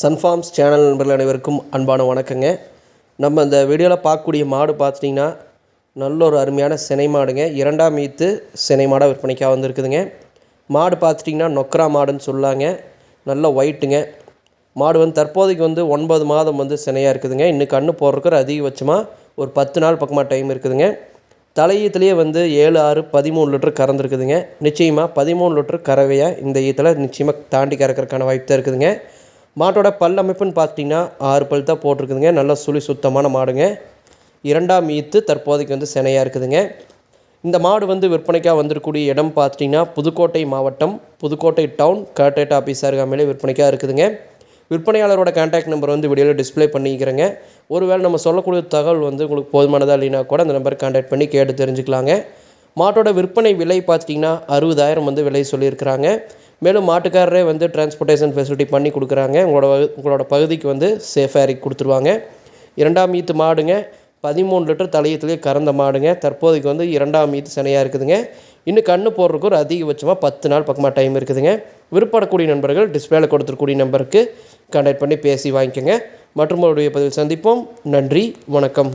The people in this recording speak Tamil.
சன்ஃபார்ம்ஸ் சேனல் நண்பர்கள் அனைவருக்கும் அன்பான வணக்கங்க. நம்ம இந்த வீடியோவில் பார்க்கக்கூடிய மாடு பார்த்துட்டிங்கன்னா நல்ல ஒரு அருமையான சினை மாடுங்க. இரண்டாம் ஈத்து சினை மாடாக விற்பனைக்காக வந்திருக்குதுங்க. மாடு பார்த்துட்டிங்கன்னா நொக்கரா மாடுன்னு சொல்லாங்க. நல்ல ஒயிட்டுங்க மாடு வந்து தற்போதைக்கு வந்து ஒன்பது மாதம் வந்து சினையாக இருக்குதுங்க. இன்னும் கன்று போடுறதுக்கு ஒரு அதிகபட்சமாக ஒரு பத்து நாள் பக்கமாக டைம் இருக்குதுங்க. தலையீத்துலேயே வந்து ஏழு ஆறு பதிமூணு லிட்டர் கறந்துருக்குதுங்க. நிச்சயமாக பதிமூணு லிட்டர் கறவையாக இந்த ஈத்தில் நிச்சயமாக தாண்டி கறக்கிறதுக்கான வாய்ப்பு தான் இருக்குதுங்க. மாட்டோட பல் அமைப்புன்னு பார்த்தீங்கன்னா ஆறு பல் தான் போட்டிருக்குதுங்க. நல்ல சுழி சுத்தமான மாடுங்க. இரண்டாம் ஈத்து தற்போதைக்கு வந்து சினையாக இருக்குதுங்க. இந்த மாடு வந்து விற்பனைக்காக வந்திருக்கக்கூடிய இடம் பார்த்துட்டிங்கன்னா புதுக்கோட்டை மாவட்டம் புதுக்கோட்டை டவுன் கலெக்டரேட் ஆஃபீஸ் அருகாமையிலே விற்பனைக்காக இருக்குதுங்க. விற்பனையாளரோட கான்டாக்ட் நம்பர் வந்து வீடியோவில் டிஸ்ப்ளே பண்ணிக்கிறேங்க. ஒருவேளை நம்ம சொல்லக்கூடிய தகவல் வந்து உங்களுக்கு போதுமானதாக இல்லைனா கூட அந்த நம்பர் கான்டாக்ட் பண்ணி கேட்டு தெரிஞ்சுக்கலாங்க. மாட்டோட விற்பனை விலை பார்த்துட்டிங்கன்னா அறுபதாயிரம் வந்து விலை சொல்லியிருக்கிறாங்க. மேலும் மாட்டுக்காரரே வந்து டிரான்ஸ்போர்ட்டேஷன் ஃபெசிலிட்டி பண்ணி கொடுக்குறாங்க. உங்களோட உங்களோட பகுதிக்கு வந்து சேஃபாக இறக்கி கொடுத்துருவாங்க. இரண்டாம் ஈத்து மாடுங்க பதிமூணு லிட்டர் தலையத்துலேயே கறந்த மாடுங்க. தற்போதைக்கு வந்து இரண்டாம் ஈத்து சினையாக இருக்குதுங்க. இன்னும் கண்ணு போடுறதுக்கு ஒரு அதிகபட்சமாக பத்து நாள் பக்கமாக டைம் இருக்குதுங்க. விருப்பப்படக்கூடிய நண்பர்கள் டிஸ்பிளேல கொடுத்துருக்கூடிய நம்பருக்கு கான்டாக்ட் பண்ணி பேசி வாங்கிக்கோங்க. மற்றும் ஒரு பதிவில் சந்திப்போம். நன்றி வணக்கம்.